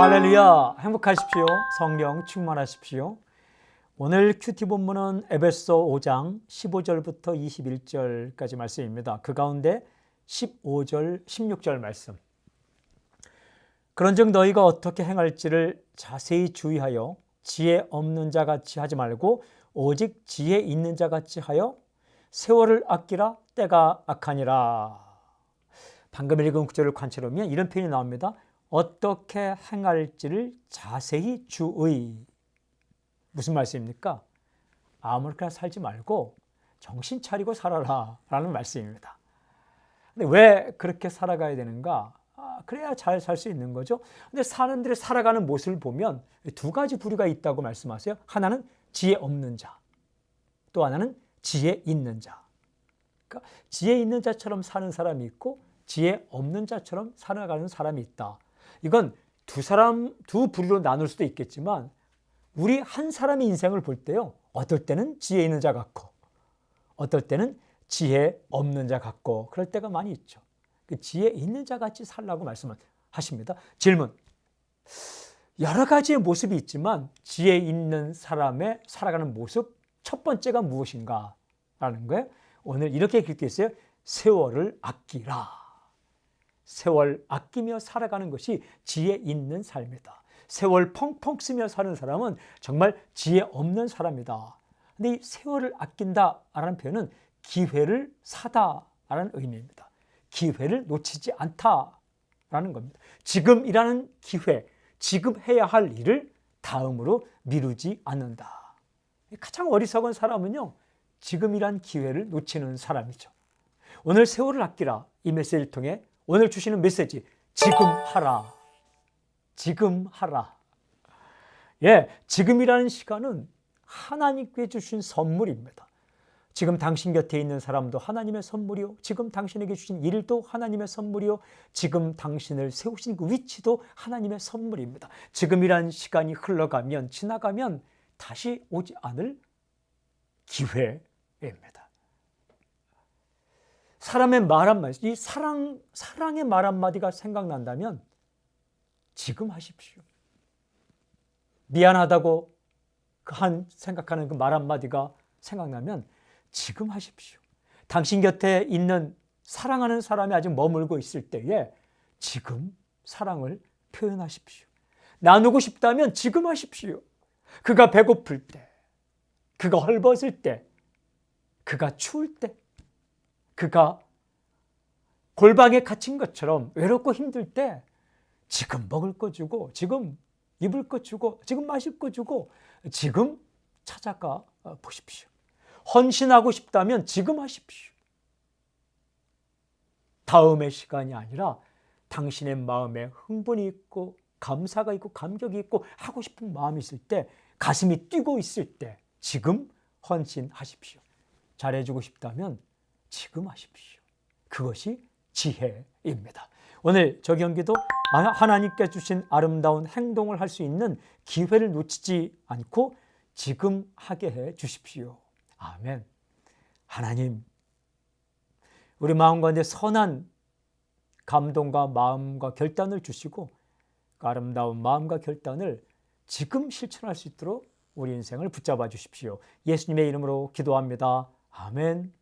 할렐루야. 행복하십시오. 성령 충만하십시오. 오늘 큐티 본문은 에베소 5장 15절부터 21절까지 말씀입니다. 그 가운데 15절 16절 말씀. 그런즉 너희가 어떻게 행할지를 자세히 주의하여 지혜 없는 자 같이 하지 말고 오직 지혜 있는 자 같이 하여 세월을 아끼라 때가 악하니라. 방금 읽은 구절을 관찰하면 이런 표현이 나옵니다 어떻게 행할지를 자세히 주의. 무슨 말씀입니까? 아무렇게나 살지 말고 정신 차리고 살아라 라는 말씀입니다. 근데 왜 그렇게 살아가야 되는가? 아, 그래야 잘 살 수 있는 거죠. 근데 사람들이 살아가는 모습을 보면 두 가지 부류가 있다고 말씀하세요. 하나는 지혜 없는 자, 또 하나는 지혜 있는 자. 그러니까 지혜 있는 자처럼 사는 사람이 있고 지혜 없는 자처럼 살아가는 사람이 있다. 이건 두 사람, 두 부류로 나눌 수도 있겠지만 우리 한 사람의 인생을 볼 때요. 어떨 때는 지혜 있는 자 같고 어떨 때는 지혜 없는 자 같고 그럴 때가 많이 있죠. 그 지혜 있는 자 같이 살라고 말씀을 하십니다. 질문. 여러 가지의 모습이 있지만 지혜 있는 사람의 살아가는 모습 첫 번째가 무엇인가? 라는 거예요. 오늘 이렇게 기록되어 있어요. 세월을 아끼라. 세월 아끼며 살아가는 것이 지혜 있는 삶이다. 세월 펑펑 쓰며 사는 사람은 정말 지혜 없는 사람이다. 근데 이 세월을 아낀다라는 표현은 기회를 사다라는 의미입니다. 기회를 놓치지 않다라는 겁니다. 지금이라는 기회, 지금 해야 할 일을 다음으로 미루지 않는다. 가장 어리석은 사람은요, 지금이란 기회를 놓치는 사람이죠. 오늘 세월을 아끼라 이 메시지를 통해 오늘 주시는 메시지 지금 하라. 지금 하라. 예, 지금이라는 시간은 하나님께 주신 선물입니다. 지금 당신 곁에 있는 사람도 하나님의 선물이요. 지금 당신에게 주신 일도 하나님의 선물이요. 지금 당신을 세우신 그 위치도 하나님의 선물입니다. 지금이란 시간이 흘러가면 지나가면 다시 오지 않을 기회입니다. 사람의 말 한마디, 이 사랑, 사랑의 말 한마디가 생각난다면 지금 하십시오. 미안하다고 그 한 생각하는 그 말 한마디가 생각나면 지금 하십시오. 당신 곁에 있는 사랑하는 사람이 아직 머물고 있을 때에 지금 사랑을 표현하십시오. 나누고 싶다면 지금 하십시오. 그가 배고플 때, 그가 헐벗을 때, 그가 추울 때, 그가 골방에 갇힌 것처럼 외롭고 힘들 때 지금 먹을 거 주고 지금 입을 거 주고 지금 마실 거 주고 지금 찾아가 보십시오. 헌신하고 싶다면 지금 하십시오. 다음의 시간이 아니라 당신의 마음에 흥분이 있고 감사가 있고 감격이 있고 하고 싶은 마음이 있을 때 가슴이 뛰고 있을 때 지금 헌신하십시오. 잘해주고 싶다면 지금 하십시오. 그것이 지혜입니다. 오늘 저 경기도 하나님께 주신 아름다운 행동을 할 수 있는 기회를 놓치지 않고 지금 하게 해 주십시오. 아멘. 하나님, 우리 마음 가운데 선한 감동과 마음과 결단을 주시고 그 아름다운 마음과 결단을 지금 실천할 수 있도록 우리 인생을 붙잡아 주십시오. 예수님의 이름으로 기도합니다. 아멘.